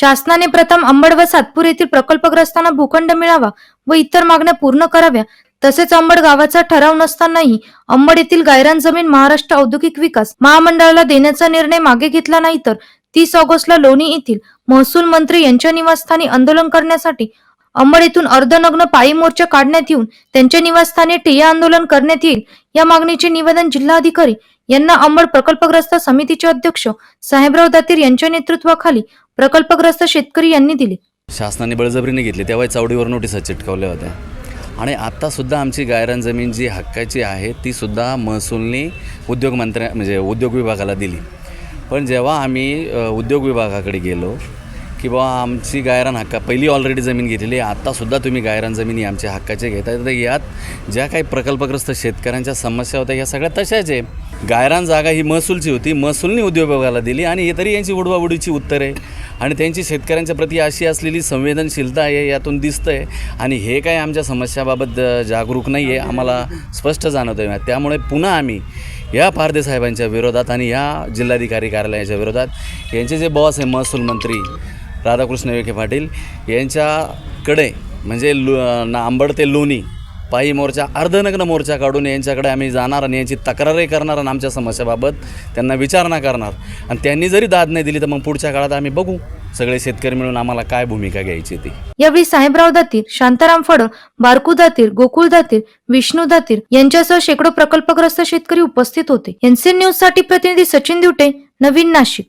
शासनाने प्रथम अंबड व सातपूर येथील प्रकल्पग्रस्तांना भूखंड मिळावा व इतर मागण्या पूर्ण कराव्या तसेच अंबड गावाचा ठराव नसतानाही अंबड येथील गायरान जमीन महाराष्ट्र औद्योगिक विकास महामंडळाला देण्याचा निर्णय मागे घेतला नाही तर तीस ऑगस्टला लोणी येथील महसूल मंत्री यांच्या निवासस्थानी आंदोलन करण्यासाठी अंबड येथून अर्धनग्न पायी मोर्चा काढण्यात येऊन त्यांच्या निवासस्थानी ठिय्या आंदोलन करण्यात येईल. या मागणीचे निवेदन जिल्हाधिकारी यांना अंबड प्रकल्पग्रस्त समितीचे अध्यक्ष साहेबराव दातीर यांच्या नेतृत्वाखाली प्रकल्पग्रस्त शेतकरी यांनी दिले. शासनाने बळजबरीने घेतली. तेव्हा चावडीवर नोटिसा चिटकवल्या होत्या. आणि आत्तासुद्धा आमची गायरान जमीन जी हक्काची आहे तीसुद्धा महसूलनी उद्योग मंत्र्या म्हणजे उद्योग विभागाला दिली. पण जेव्हा आम्ही उद्योग विभागाकडे गेलो की बाबा आमची गायरान हक्का. पहिली ऑलरेडी जमीन घेतलेली आहे. आत्तासुद्धा तुम्ही गायरान जमीन आमच्या हक्काचे घेताय तर यात ज्या काही प्रकल्पग्रस्त शेतकऱ्यांच्या समस्या होत्या या सगळ्या तशाच आहे. गायरान जागा ही महसूलची होती. महसूलनी उद्योग विभागाला दिली आणि हे तरी यांची उडवाउडीची उत्तर आहे. आणि त्यांची शेतकऱ्यांच्या प्रती अशी असलेली संवेदनशीलता आहे यातून दिसतं आहे आणि हे काय आमच्या समस्याबाबत जागरूक नाही आहे आम्हाला स्पष्ट जाणवतं आहे त्यामुळे पुन्हा आम्ही या पारदेसाहेबांच्या विरोधात आणि या जिल्हाधिकारी कार्यालयाच्या विरोधात यांचे जे बॉस आहे महसूल मंत्री राधाकृष्ण विखे पाटील यांच्याकडे म्हणजे लो नांबड ते लोणी पायी मोर्चा अर्धनग्न मोर्चा काढून यांच्याकडे आम्ही जाणार आणि यांची तक्रारही करणार आणि आमच्या समस्याबाबत त्यांना विचारणा करणार. आणि त्यांनी जरी दाद नाही दिली तर मग पुढच्या काळात आम्ही बघू सगळे शेतकरी मिळून आम्हाला काय भूमिका घ्यायची ती. यावेळी साहेबराव दातीर शांताराम फड बारकू दातीर गोकुळ दातीर विष्णू दातीर यांच्यासह शेकडो प्रकल्पग्रस्त शेतकरी उपस्थित होते. एनसीएन न्यूजसाठी प्रतिनिधी सचिन दिवटे नवीन नाशिक.